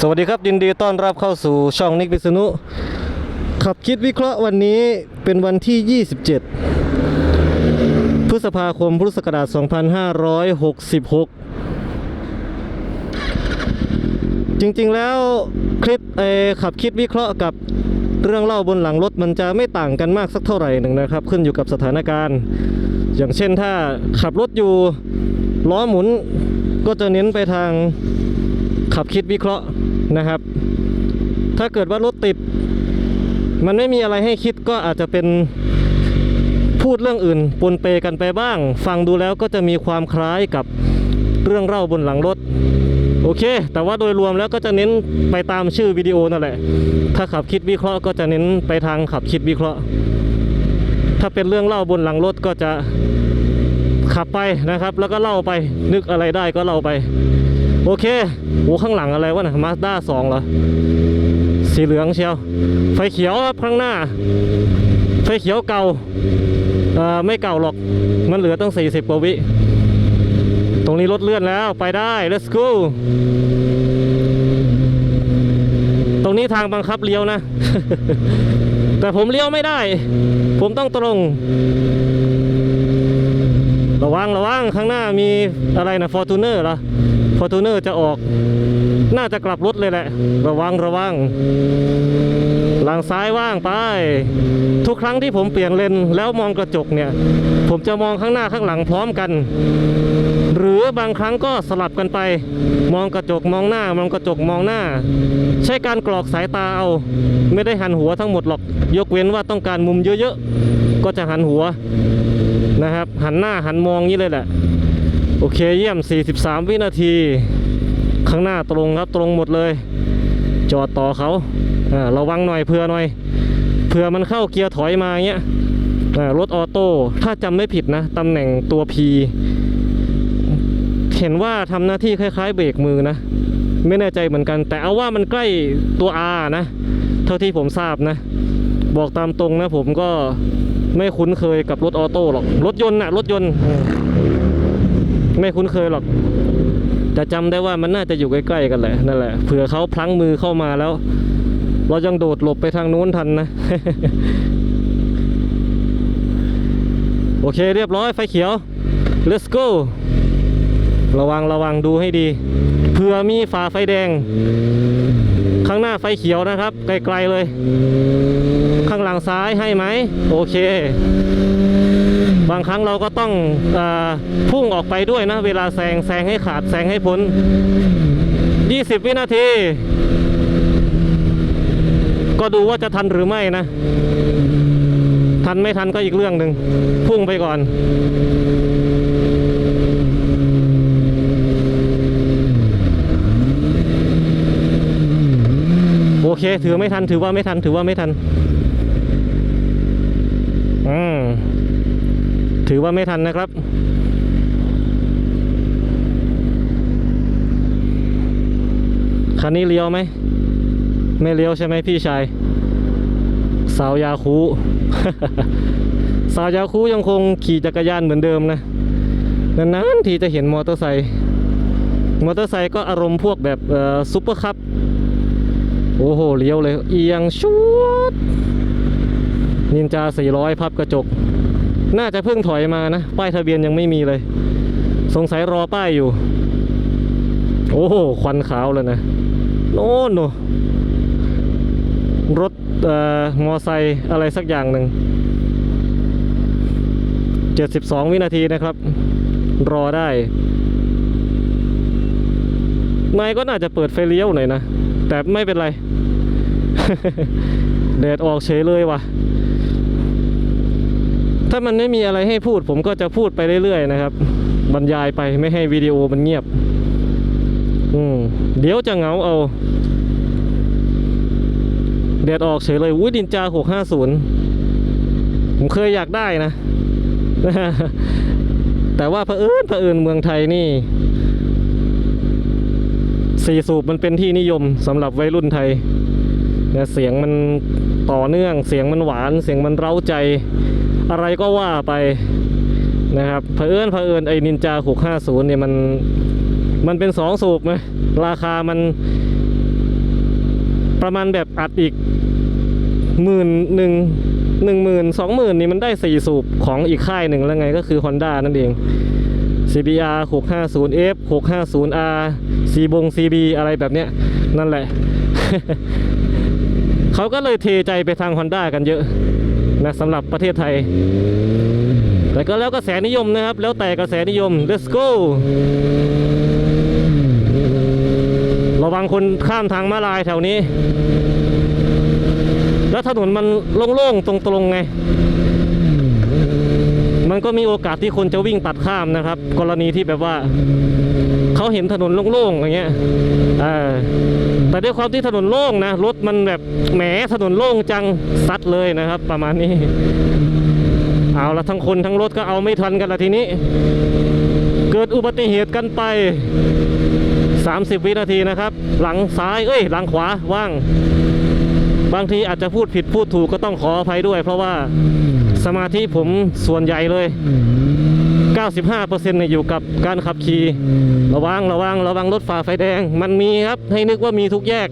สวัสดีครับยินดีต้อนรับเข้าสู่ช่องนิกพิษณุขับคิดวิเคราะห์วันนี้เป็นวันที่ 27 พฤษภาคมพุทธศักราช 2566 จริงๆแล้วคลิปเออขับคิดวิเคราะห์กับเรื่องเล่าบนหลังรถมันจะไม่ต่างกันมากสักเท่าไหร่หนึ่งนะครับ ขึ้นอยู่กับสถานการณ์ อย่างเช่นถ้าขับรถอยู่ล้อหมุนก็จะเน้นไปทาง ขับคิดวิเคราะห์นะครับ ถ้าเกิดว่ารถติด มันไม่มีอะไรให้คิดก็อาจจะเป็นพูดเรื่องอื่นปนเปกันไปบ้าง ฟังดูแล้วก็จะมีความคล้ายกับเรื่องเล่าบนหลังรถ โอเค แต่ว่าโดยรวมแล้วก็จะเน้นไปตามชื่อวิดีโอนั่นแหละ ถ้าขับคิดวิเคราะห์ก็จะเน้นไปทางขับคิดวิเคราะห์ ถ้าเป็นเรื่องเล่าบนหลังรถก็จะขับไปนะครับ แล้วก็เล่าไปนึกอะไรได้ก็เล่าไป โอเคโอ้ข้างหลังอะไรวะนะมาสด้าสองเหรอ สีเหลืองเชียว ไฟเขียวครับข้างหน้า ไฟเขียวเก่าเอ่อไม่เก่าหรอก มันเหลือตั้ง 40กว่าวิ ตรงนี้รถเลื่อนแล้วไปได้ let's go ตรงนี้ทางบังคับเลี้ยวนะ แต่ผมเลี้ยวไม่ได้ ผมต้องตรง ระวังระวังข้างหน้ามีอะไรนะฟอร์จูเนอร์เหรอ ฟอร์จูเนอร์จะออก น่าจะกลับรถเลยแหละ ระวังระวังหลังซ้ายว่างไป ทุกครั้งที่ผมเปลี่ยนเลนแล้วมองกระจกเนี่ย ผมจะมองข้างหน้าข้างหลังพร้อมกัน หรือบางครั้งก็สลับกันไป มองกระจกมองหน้ามองกระจกมองหน้า ใช้การกรอกสายตาเอา ไม่ได้หันหัวทั้งหมดหรอก ยกเว้นว่าต้องการมุมเยอะๆ ก็จะหันหัวนะครับ หันหน้าหันมองนี้เลยแหละ เคเยี่ยม 43 วินาที ข้างหน้าตรงครับตรงหมดเลย จอดต่อเขาอ่าระวังหน่อยเผื่อหน่อยเผื่อมันเข้าเกียร์ถอยมาเงี้ยอ่ารถออโต้ถ้าจำไม่ผิดนะตำแหน่งตัว P เห็นว่าทำหน้าที่คล้าย ๆ เบรกมือนะ ไม่แน่ใจเหมือนกัน แต่เอาว่ามันใกล้ตัว R นะ เท่าที่ผมทราบนะ บอกตามตรงนะผมก็ไม่คุ้นเคยกับรถออโต้หรอก รถยนต์นะรถยนต์ ไม่คุ้นเคยหรอก แต่จำได้ว่ามันน่าจะอยู่ใกล้ๆกันแหละนั่นแหละเผื่อเขาพลั้งมือเข้ามาแล้ว เรายังโดดหลบไปทางนู้นทันนะ โอเคเรียบร้อยไฟเขียว let's go ระวังระวังดูให้ดีเผื่อมีฝ่าไฟแดง ข้างหน้าไฟเขียวนะครับ ไกลๆเลย ข้างหลังซ้ายให้ไหม โอเค บางครั้งเราก็ต้องอพุ่งออกไปด้วยนะ เวลาแซงแซงให้ขาดแซงให้พ้น 20 วินาที ก็ดูว่าจะทันหรือไม่นะ ทันไม่ทันก็อีกเรื่องหนึ่งพุ่งไปก่อนโอเค ถือไม่ทัน ถือว่าไม่ทัน ถือว่าไม่ทัน อืม ถือว่าไม่ทันนะครับคันนี้เลี้ยวไหม ไม่เลี้ยวใช่ไหมพี่ชาย สาวยาคูสาวยาคูยังคงขี่จักรยานเหมือนเดิมนะนานๆทีจะเห็นมอเตอร์ไซค์มอเตอร์ไซค์ก็อารมณ์พวกแบบซุปเปอร์คัพโอ้โหเลี้ยวเลย เอียงชุดนินจา 400 พับกระจก น่าจะเพิ่งถอยมานะ ป้ายทะเบียนยังไม่มีเลย สงสัยรอป้ายอยู่ โอ้โหควันขาวเลยนะ โน่นโนรถเอ่อมอไซค์อะไรสักอย่างหนึ่ง 72 วินาทีนะครับ รอได้ไม่ก็น่าจะเปิดไฟเลี้ยวหน่อยนะ แต่ไม่เป็นไร แดดออกเฉยเลยว่ะ ถ้ามันไม่มีอะไรให้พูด ผมก็จะพูดไปเรื่อยๆนะครับ บรรยายไปไม่ให้วิดีโอมันเงียบ อืมเดี๋ยวจะเหงาเอาแดดออกเฉยเลยอุ้ยดินจาหกห้าศูนย์ผมเคยอยากได้นะ แต่ว่าเผอิญเผอิญเมืองไทยนี่สี่สูบมันเป็นที่นิยมสำหรับวัยรุ่นไทยนะเสียงมันต่อเนื่อง เสียงมันหวาน เสียงมันเร้าใจ อะไรก็ว่าไปนะครับเผอิญเผอิญไอ้นินจา650เนี่ยมันมันเป็นสองสูบไหมราคามันประมาณแบบอัดอีกหมื่นหนึ่งหนึ่งหมื่นสองหมื่นนี่มันได้สี่สูบของอีกค่ายหนึ่งแล้วไงก็คือ Honda นั่นเอง CBR 650F 650R C บง CB อะไรแบบเนี้ยนั่นแหละ เขาก็เลยเทใจไปทาง Honda กันเยอะ นะสำหรับประเทศไทย แต่ก็แล้วกระแสนิยมนะครับ แล้วแต่กระแสนิยม let's go ระวังคนข้ามทางม้าลายแถวนี้ แล้วถนนมันโล่งๆตรงๆไง มันก็มีโอกาสที่คนจะวิ่งตัดข้ามนะครับ กรณีที่แบบว่าเขาเห็นถนนโล่งๆอย่างเงี้ยแต่ด้วยความที่ถนนโล่งนะรถมันแบบแหมถนนโล่งจังซัดเลยนะครับ ประมาณนี้ เอาละทั้งคนทั้งรถก็เอาไม่ทันกันละทีนี้ เกิดอุบัติเหตุกันไป 30 วินาทีนะครับ หลังซ้ายเอ้ย หลังขวาว่าง บางทีอาจจะพูดผิดพูดถูกก็ต้องขออภัยด้วย เพราะว่าสมาธิผมส่วนใหญ่เลย 95%เนี่ยอยู่กับการขับขี่ระวังระวังระวังรถฝ่าไฟแดง มันมีครับให้นึกว่ามีทุกแยก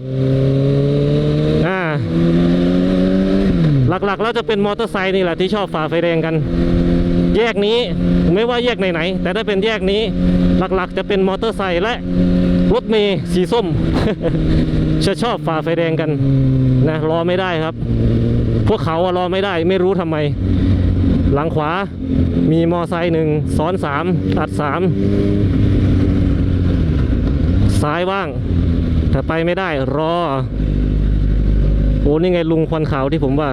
อ่าหลักๆแล้วจะเป็นมอเตอร์ไซค์นี่แหละที่ชอบฝ่าไฟแดงกัน แยกนี้ไม่ว่าแยกไหนๆแต่ถ้าเป็นแยกนี้หลักๆ จะเป็นมอเตอร์ไซค์และ รถเมย์สีส้ม จะชอบฝ่าไฟแดงกันนะรอไม่ได้ครับ พวกเขาอะรอไม่ได้ไม่รู้ทำไม หลังขวามีมอไซค์หนึ่งซ้อนสามอัดสามซ้ายว่าง แต่ไปไม่ได้รอ โอ้นี่ไงลุงควันขาวที่ผมว่า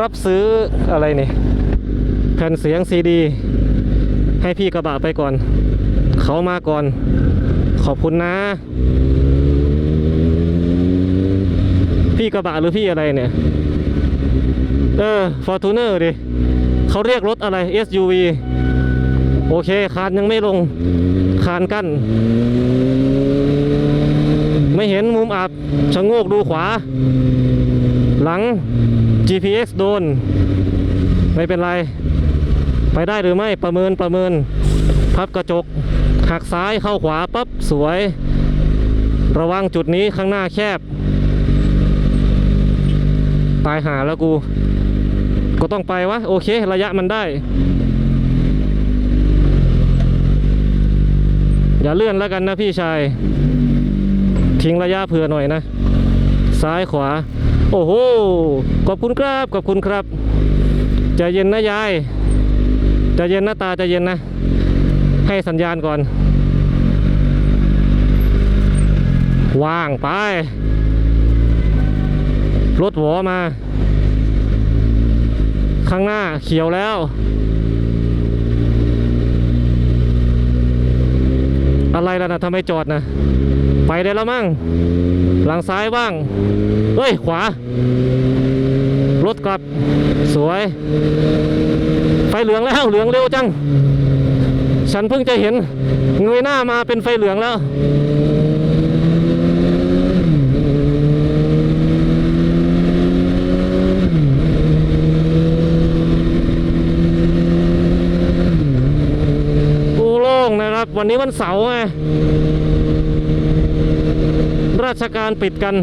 รับซื้ออะไรนี่แผ่นเสียงซีดี ให้พี่กระบะไปก่อน เขามาก่อน ขอบคุณนะ พี่กระบะหรือพี่อะไรเนี่ย เออ Fortuner ดิเขาเรียกรถอะไร SUV โอเค คานยังไม่ลง คานกั้น ไม่เห็นมุมอับชะโงกดูขวา หลัง GPX โดน ไม่เป็นไร ไปได้หรือไม่ประเมินประเมิน พับกระจกหักซ้ายเข้าขวาปั๊บสวย ระวังจุดนี้ข้างหน้าแคบ ตายหาแล้วกู ก็ต้องไปวะ โอเค ระยะมันได้ อย่าเลื่อนแล้วกันนะพี่ชาย ทิ้งระยะเผื่อหน่อยนะ ซ้ายขวา โอ้โห ขอบคุณครับ ขอบคุณครับ ใจเย็นนะยาย ใจเย็นนะตาใจเย็นนะ ให้สัญญาณก่อน ว่างไป รถหัวมา ข้างหน้าเขียวแล้ว อะไรแล่ะนะทำไมจอดนะ ไปได้แล้วมั้งหลังซ้ายบ้างเฮ้ย ขวา รถกลับ สวย ไฟเหลืองแล้ว เหลืองเร็วจัง ฉันเพิ่งจะเห็น เงยหน้ามาเป็นไฟเหลืองแล้วปูโล่งนะครับ วันนี้วันเสาร์ไง ราชการปิดกัน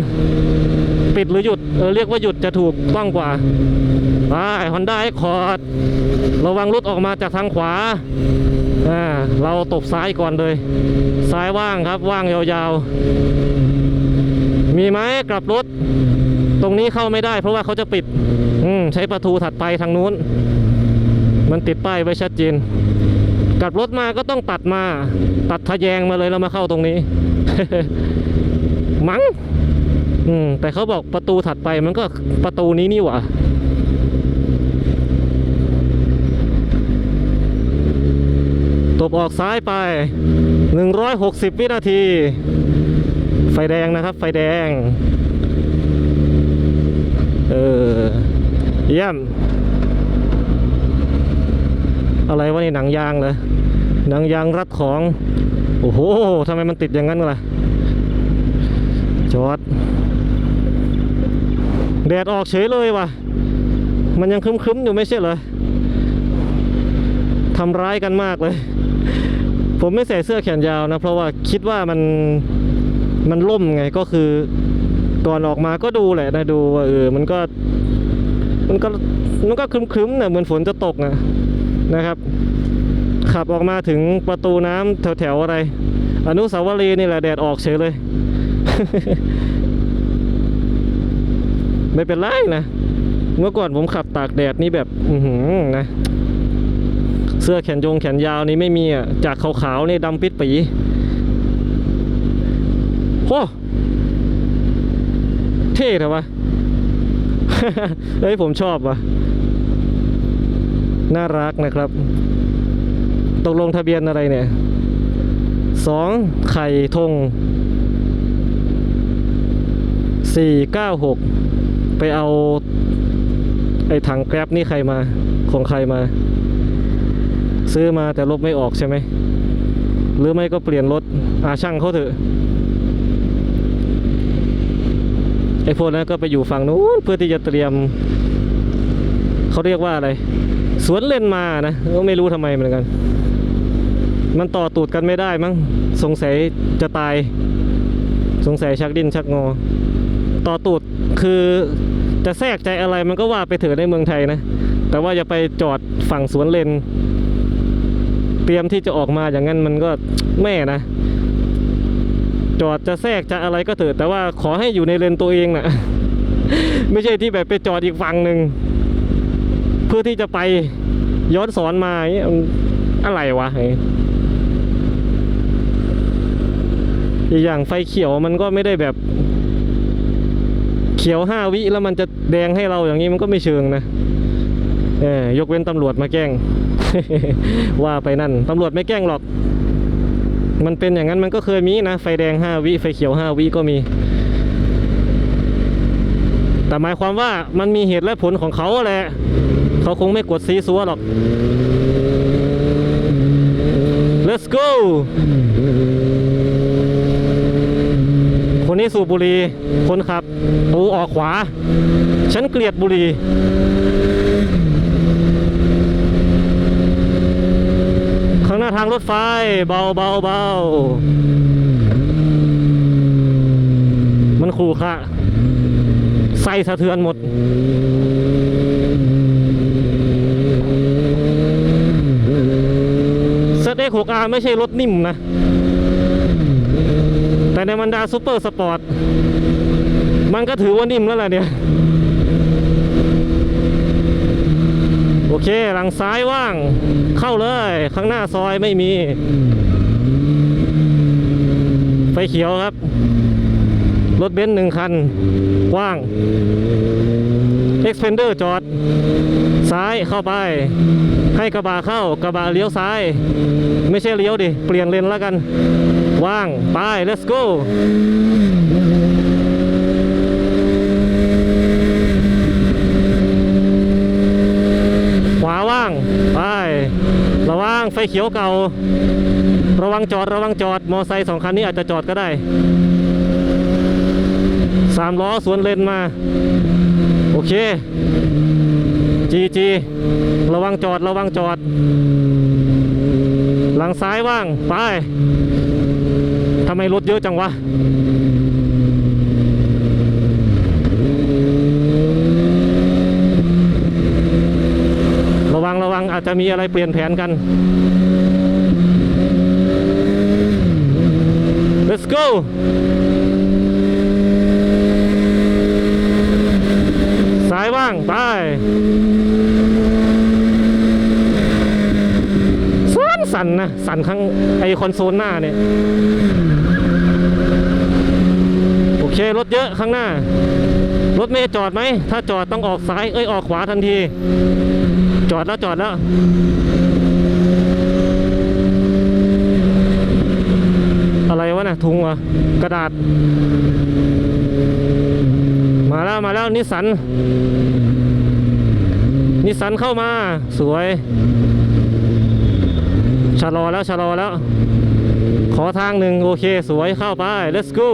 ปิดหรือหยุดเออเรียกว่าหยุดจะถูกต้องกว่าไปฮอนด้าไอคอร์ดระวังรถออกมาจากทางขวาอ่าเราตบซ้ายก่อนเลย ซ้ายว่างครับว่างยาวๆ มีไหมกลับรถ ตรงนี้เข้าไม่ได้ เพราะว่าเขาจะปิดอืมใช้ประตูถัดไปทางนู้น มันติดป้ายไว้ชัดเจนกลับรถมาก็ต้องตัดมา ตัดทะแยงมาเลยแล้วมาเข้าตรงนี้ มั้งอืมแต่เขาบอกประตูถัดไปมันก็ประตูนี้นี่หว่าตบออกซ้ายไป 160 วินาที ไฟแดงนะครับ ไฟแดง เออ เยี่ยม อะไรวะนี่หนังยางเลยหนังยางรัดของ โอ้โหทำไมมันติดอย่างนั้นล่ะ จอด แดดออกเฉยเลยว่ะ มันยังครึ้มๆอยู่ไม่ใช่เหรอทำร้ายกันมากเลย ผมไม่ใส่เสื้อแขนยาวนะ เพราะว่าคิดว่ามันมันล่มไงก็คือก่อนออกมาก็ดูแหละนะดูว่าเออมันก็มันก็มันก็ครึ้มๆนะเหมือนฝนจะตกนะนะครับ ขับออกมาถึงประตูน้ำแถวๆอะไร อนุสาวรีย์นี่แหละแดดออกเฉยเลย ไม่เป็นไรนะ เมื่อก่อนผมขับตากแดดนี่แบบ อืนะ เสื้อแขนยงแขนยาวนี่ไม่มีอะ จากขาวๆนี่ดำปิดปีโอ้เท่เถอะวะเฮ้ยผมชอบว่ะ น่ารักนะครับ ตกลงทะเบียนอะไรเนี่ย สองไข่ธงสี่เก้าหก ไปเอา ไอ้ถังแกร็บนี่ใครมาของใครมา ซื้อมาแต่ลบไม่ออกใช่ไหมหรือไม่ก็เปลี่ยนรถอาช่างเขาเถอะไอ้พวกนั้นก็ไปอยู่ฝั่งนู้นเพื่อที่จะเตรียม เขาเรียกว่าอะไร สวนเล่นมานะก็ไม่รู้ทำไมเหมือนกัน มันต่อตูดกันไม่ได้มั้งสงสัยจะตาย สงสัยชักดิ้นชักงอ ต่อตูดคือ จะแทรกใจอะไรมันก็ว่าไปเถอะในเมืองไทยนะ แต่ว่าอย่าไปจอดฝั่งสวนเลน เตรียมที่จะออกมาอย่างนั้นมันก็แม่นะ จอดจะแทรกจะอะไรก็เถอะแต่ว่าขอให้อยู่ในเลนตัวเองนะไม่ใช่ที่แบบไปจอดอีกฝั่งหนึ่งเพื่อที่จะไปย้อนสอนมาอย่างเงี้ยมันอะไรวะอีกอย่างไฟเขียวมันก็ไม่ได้แบบ ขียวห้าวิแล้วมันจะแดงให้เราอย่างนี้มันก็ไม่เชิงนะเออยกเว้นตำรวจมาแกล้ง ว่าไปนั่นตำรวจไม่แกล้งหรอก มันเป็นอย่างนั้นมันก็เคยมีนะ ไฟแดงห้าวิไฟเขียวห้าวิก็มี แต่หมายความว่ามันมีเหตุและผลของเขาแหละเขาคงไม่กดซีซัวหรอก let's go คนนี้สูบบุหรี่คนขับ โอ้ออกขวา ฉันเกลียดบุรีข้างหน้าทางรถไฟเบาเบาเบามันขู่ค่ะใส่สะเทือนหมดเซตเอ็กหกอาไม่ใช่รถนิ่มนะ แต่ในบรรดาซูเปอร์สปอร์ต มันก็ถือว่านิ่มแล้วล่ะเนี่ย โอเค หลังซ้ายว่าง เข้าเลย ข้างหน้าซอยไม่มี ไฟเขียวครับ รถเบนซ์หนึ่งคัน ว่าง Expander จอด ซ้ายเข้าไป ให้กระบะเข้ากระบะเลี้ยวซ้าย ไม่ใช่เลี้ยวดิ เปลี่ยนเลนแล้วกัน ว่าง ไป let's go ข ว่างไประวังไฟเขียวเก่า ระวังจอดระวังจอดมอไซค์สองคันนี้อาจจะจอดก็ได้สามล้อสวนเลนมา โอเคจีจีระวังจอดระวังจอด หลังซ้ายว่าง ไปทำไมรถเยอะจังวะ ระ วังอาจจะมีอะไรเปลี่ยนแผนกัน let's go ซ้ายว่าง ไปสั่นสั่นนะสั่นข้างไอคอนโซลหน้าเนี่ย โอเค รถเยอะข้างหน้า รถเมย์จอดไหม ถ้าจอดต้องออกซ้าย เอ้ย ออกขวาทันที จอดแล้วจอดแล้วอะไรวะน่ะถุงเหรอกระดาษ มาแล้วมาแล้วนิสันนิสสันเข้ามาสวยชะลอแล้วชะลอแล้ว ขอทางหนึ่งโอเคสวยเข้าไป let's go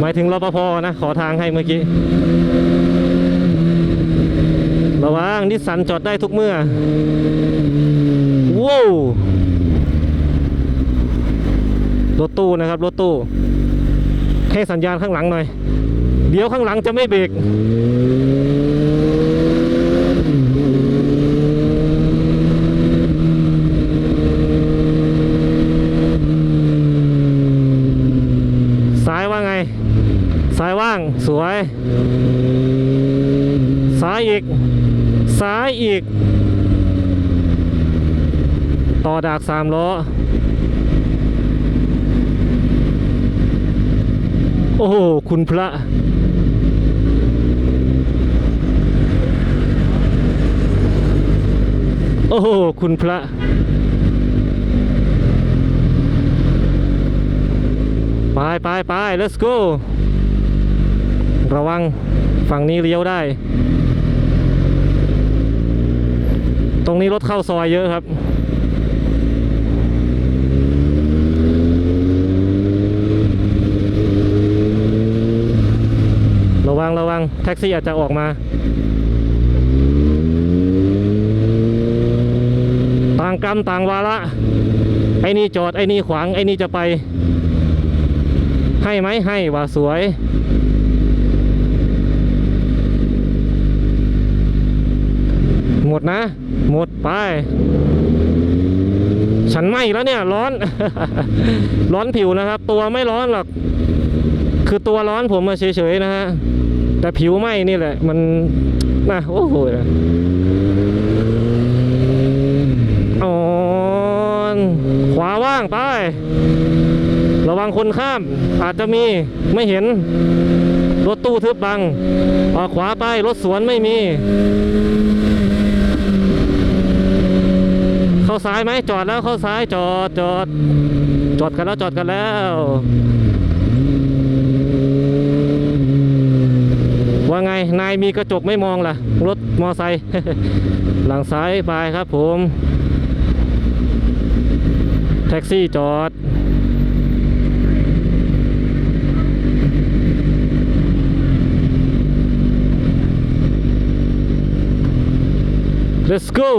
หมายถึงรปภนะ ขอทางให้เมื่อกี้ ระวังนิสสันจอดได้ทุกเมื่อว้าวรถตู้นะครับรถตู้ให้สัญญาณข้างหลังหน่อย เดี๋ยวข้างหลังจะไม่เบรก ซ้ายว่าไง ซ้ายว่าง สวย ซ้ายอีก ซ้ายอีก ต่อ ดากสามล้อ โอ้โห คุณพระโอ้โห คุณพระ ไปไปไป let's go ระวัง ฝั่งนี้เลี้ยวได้ ตรงนี้รถเข้าซอยเยอะครับ ระวังระวังแท็กซี่อาจจะออกมา ต่างกรรมต่างวาระไอ้นี่จอดไอ้นี่ขวางไอ้นี่จะไป ให้ไหมให้ว่าสวยหมดนะ หมดไป ฉันไหมแล้วเนี่ย ร้อน ร้อนผิวนะครับ ตัวไม่ร้อนหรอก คือตัวร้อนผมมาเฉยๆนะฮะ แต่ผิวไหม้นี่แหละ มันนะโอ้โหอ่อนขวาว่างไป ระวังคนข้าม อาจจะมีไม่เห็น รถตู้ทึบบัง ออกขวาไป รถสวนไม่มี เข้าซ้ายไหมจอดแล้วเข้าซ้ายจอดจอด จอดกันแล้วจอดกันแล้ว ว่าไงนายมีกระจกไม่มองล่ะ รถมอไซค์หลังซ้ายไปครับผม แท็กซี่จอด let's go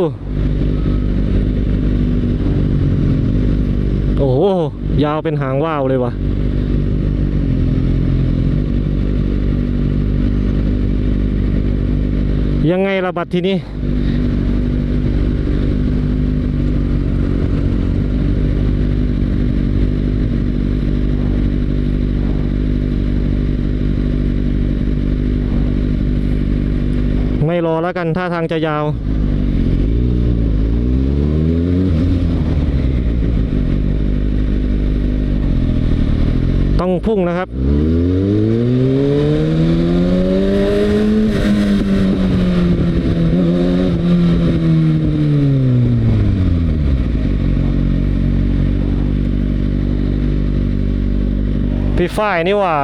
โอ้โห ยาวเป็นหางว่าวเลยว่ะ ยังไงระบัดทีนี้ ไม่รอแล้วกันท่าทางจะยาวต้องพุ่งนะครับ พี่ ฝ้ายนี่ว่า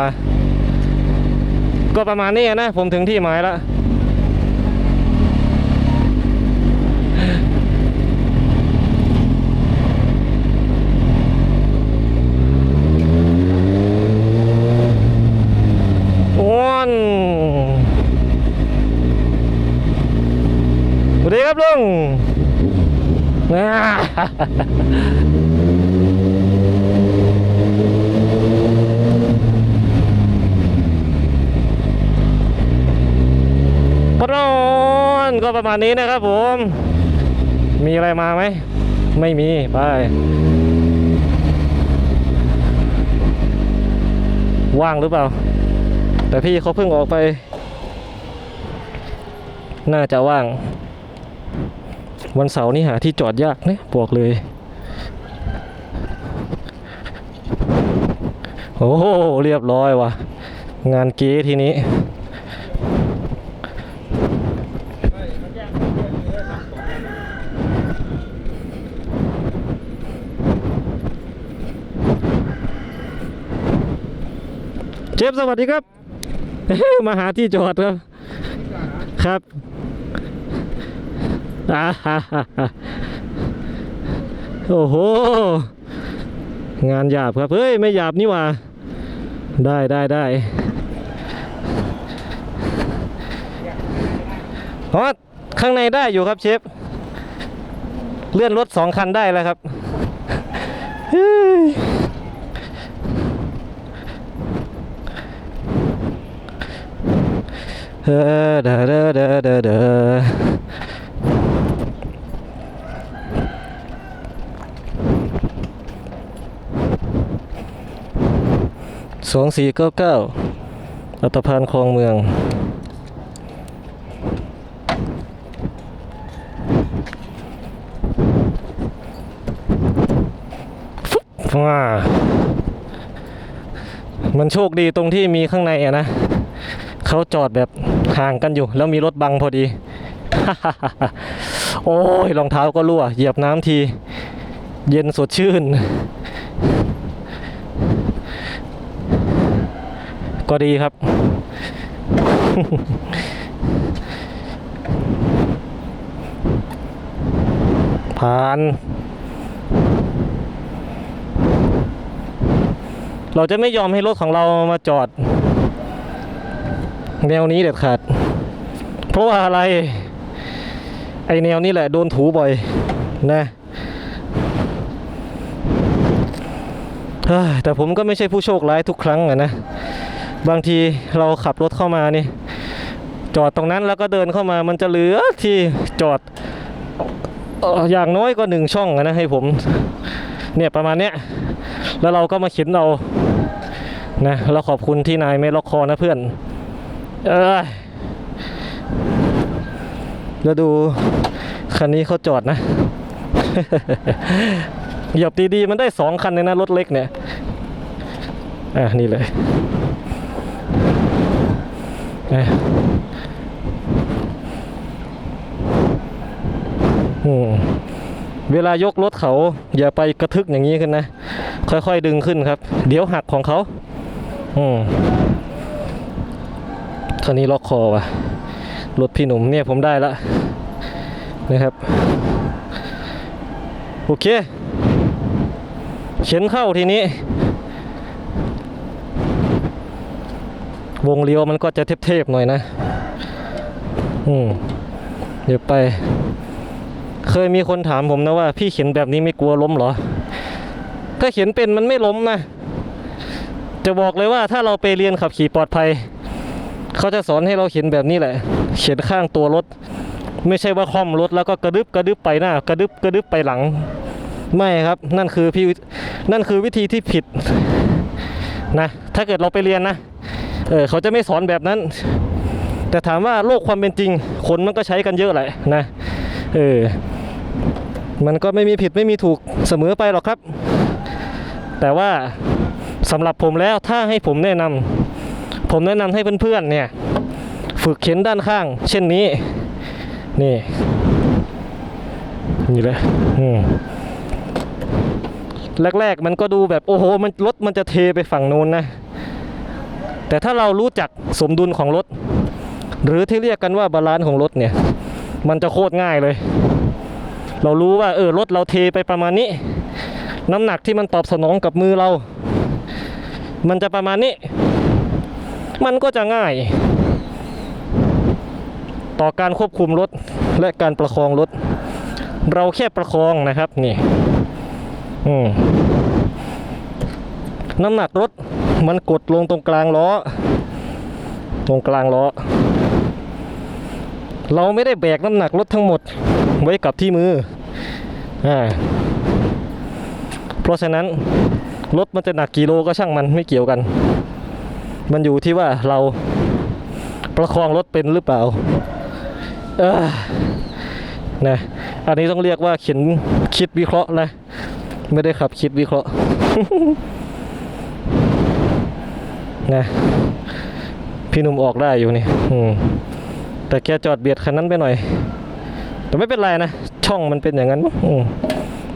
ก็ประมาณนี้นะ ผมถึงที่หมายแล้วอ้วนสวัสดีครับลุง อ่าปะนอน ก็ประมาณนี้นะครับผม มีอะไรมาไหม ไม่มี ไป ว่างหรือเปล่า แต่พี่เขาเพิ่งออกไป น่าจะว่าง วันเสาร์นี่หาที่จอดยากนะบอกเลย โอ้โห เรียบร้อยว่ะ งานเก๊ทีนี้ เจฟสวัสดีครับ มาหาที่จอดครับ ครับอ่าฮ่าฮ่าฮ่าโอ้โห งานหยาบครับ เฮ้ย ไม่หยาบนี่ว่า ได้ได้ได้ฮอตข้างในได้อยู่ครับเชฟ เลื่อนรถสองคันได้แล้วครับเฮ้ย เออเดอเดอเดอเดอเดอสองสี่เก้าเก้าอัตภานคลองเมืองว้ามันโชคดีตรงที่มีข้างในอะนะ เขาจอดแบบ ห่างกันอยู่ แล้วมีรถบังพอดี โอ้ยรองเท้าก็รั่ว เหยียบน้ำที เย็นสดชื่น ก็ดีครับ ผ่านเราจะไม่ยอมให้รถของเรามาจอด แนวนี้เด็ดขาด เพราะว่าอะไร ไอแนวนี้แหละโดนถูบ่อยนะแต่ผมก็ไม่ใช่ผู้โชคร้ายทุกครั้งนะ บางทีเราขับรถเข้ามานี่ จอดตรงนั้นแล้วก็เดินเข้ามามันจะเหลือที่จอดอย่างน้อยก็หนึ่งช่องนะให้ผม เนี่ยประมาณเนี้ยแล้วเราก็มาเขียนเอานะเราขอบคุณที่นายไม่ล็อกคอนะเพื่อน เออแล้วดูคันนี้เขาจอดนะ หยบดีๆมันได้สองคันเลยนะ รถเล็กเนี่ย อะ นี่เลยอะอืมเวลายกรถเขา อย่าไปกระทึกอย่างนี้ขึ้นนะ ค่อยๆดึงขึ้นครับ เดี๋ยวหักของเขา อืม คันนี้ล็อกคอว่ะรถพี่หนุ่มเนี่ยผมได้ละนะครับ โอเค เข็นเข้าทีนี้ วงเลี้ยวมันก็จะเทพๆหน่อยนะ อืม เดี๋ยวไป เคยมีคนถามผมนะว่า พี่เข็นแบบนี้ไม่กลัวล้มเหรอ ถ้าเขียนเป็นมันไม่ล้มนะ จะบอกเลยว่าถ้าเราไปเรียนขับขี่ปลอดภัย เขาจะสอนให้เราเขียนแบบนี้แหละเขียนข้างตัวรถ ไม่ใช่ว่าคล่อมรถแล้วก็กระดึบกระดึบไปหน้ากระดึบกระดึบไปหลัง ไม่ครับนั่นคือพี่นั่นคือวิธีที่ผิดนะถ้าเกิดเราไปเรียนนะเออเขาจะไม่สอนแบบนั้น แต่ถามว่าโลกความเป็นจริง คนมันก็ใช้กันเยอะแหละนะเออมันก็ไม่มีผิดไม่มีถูกเสมอไปหรอกครับ แต่ว่าสำหรับผมแล้วถ้าให้ผมแนะนำ ผมแนะนำให้เพื่อนๆเนี่ยฝึกเข็นด้านข้าง เช่นนี้ นี่นี่เลยอืมแรกๆมันก็ดูแบบโอ้โหมันรถมันจะเทไปฝั่งนู้นนะ แต่ถ้าเรารู้จักสมดุลของรถ หรือที่เรียกกันว่าบาลานซ์ของรถเนี่ย มันจะโคตรง่ายเลย เรารู้ว่าเออรถเราเทไปประมาณนี้ น้ำหนักที่มันตอบสนองกับมือเรา มันจะประมาณนี้ มันก็จะง่าย ต่อการควบคุมรถและการประคองรถ เราแค่ประคองนะครับนี่อืมน้ำหนักรถมันกดลงตรงกลางล้อ ตรงกลางล้อ เราไม่ได้แบกน้ำหนักรถทั้งหมดไว้กับที่มืออ่าเพราะฉะนั้นรถมันจะหนักกี่โลก็ช่างมันไม่เกี่ยวกัน มันอยู่ที่ว่าเราประคองรถเป็นหรือเปล่าเออนะอันนี้ต้องเรียกว่าเขียนคิดวิเคราะห์นะ ไม่ได้ขับคิดวิเคราะห์นะพี่หนุ่มออกได้อยู่นี่อืมแต่แกจอดเบียดคันนั้นไปหน่อย แต่ไม่เป็นไรนะ ช่องมันเป็นอย่างนั้นอืม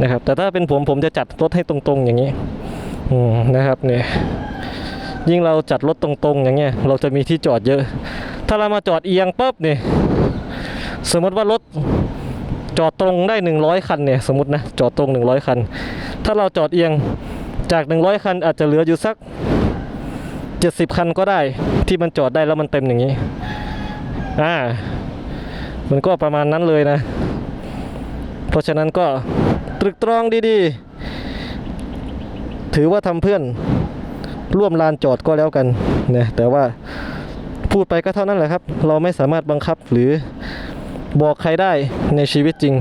นะครับ แต่ถ้าเป็นผมผมจะจัดรถให้ตรงๆอย่างนี้ อืมนะครับเนี่ย ยิ่งเราจัดรถตรงๆ อย่างเงี้ยเราจะมีที่จอดเยอะ ถ้าเรามาจอดเอียงปุ๊บเนี่ยสมมติว่ารถจอดตรงได้ 100 คันเนี่ยสมมตินะจอดตรง 100 คัน ถ้าเราจอดเอียงจาก 100 คันอาจจะเหลืออยู่สัก 70 คันก็ได้ที่มันจอดได้แล้วมันเต็มอย่างนี้อ่ามันก็ประมาณนั้นเลยนะ เพราะฉะนั้นก็ตรึกตรองดีๆ ถือว่าทำเพื่อน ร่วมลานจอดก็แล้วกันนะแต่ว่าพูดไปก็เท่านั้นแหละครับ เราไม่สามารถบังคับหรือบอกใครได้ในชีวิตจริง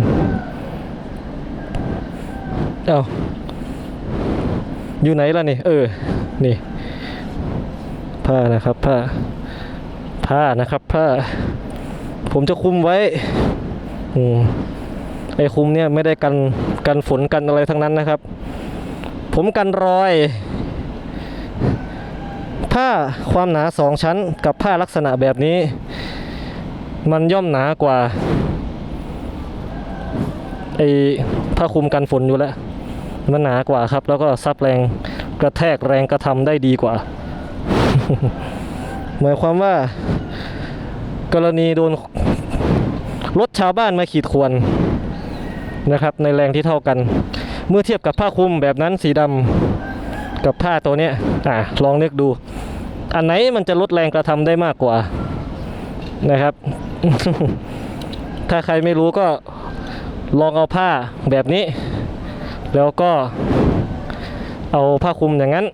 เอา้าอยู่ไหนล่ะนี่เออนี่ ผ้านะครับผ้า ผ้านะครับผ้า ผมจะคุมไว้อืมไอ้คุมเนี่ยไม่ได้กันกันฝนกันอะไรทั้งนั้นนะครับ ผมกันรอย ผ้าความหนาสองชั้นกับผ้าลักษณะแบบนี้ มันย่อมหนากว่าไอ้ผ้าคลุมกันฝนอยู่แล้ว มันหนากว่าครับ แล้วก็ซับแรงกระแทกแรงกระทำได้ดีกว่า หมายความว่า กรณีโดนรถชาวบ้านมาขีดข่วนนะครับ ในแรงที่เท่ากัน เมื่อเทียบกับผ้าคลุมแบบนั้นสีดำกับผ้าตัวเนี้ยอะลองนึกดู อันไหนมันจะลดแรงกระทำได้มากกว่านะครับ ถ้าใครไม่รู้ก็ลองเอาผ้าแบบนี้ แล้วก็เอาผ้าคลุมอย่างนั้น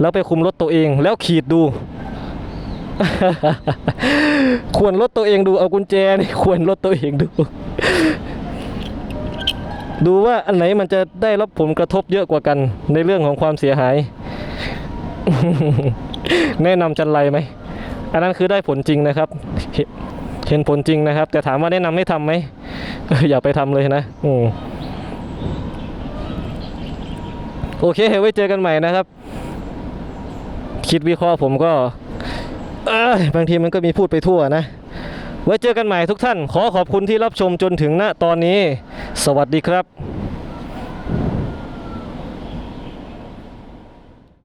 แล้วไปคลุมรถตัวเองแล้วขีดดู ควรรถตัวเองดูเอากุญแจนี่ควรรถตัวเองดู ดูว่าอันไหนมันจะได้รับผลกระทบเยอะกว่ากันในเรื่องของความเสียหาย แนะนำจันไรไหมอันนั้นคือได้ผลจริงนะครับ เห็นผลจริงนะครับ แต่ถามว่าแนะนำให้ทำไหมอย่าไปทำเลยนะอืโอเคไว้เจอกันใหม่นะครับ คิดวิเคราะห์ผมก็บางทีมันก็มีพูดไปทั่วนะ ไว้เจอกันใหม่ทุกท่าน ขอขอบคุณที่รับชมจนถึงณตอนนี้ สวัสดีครับ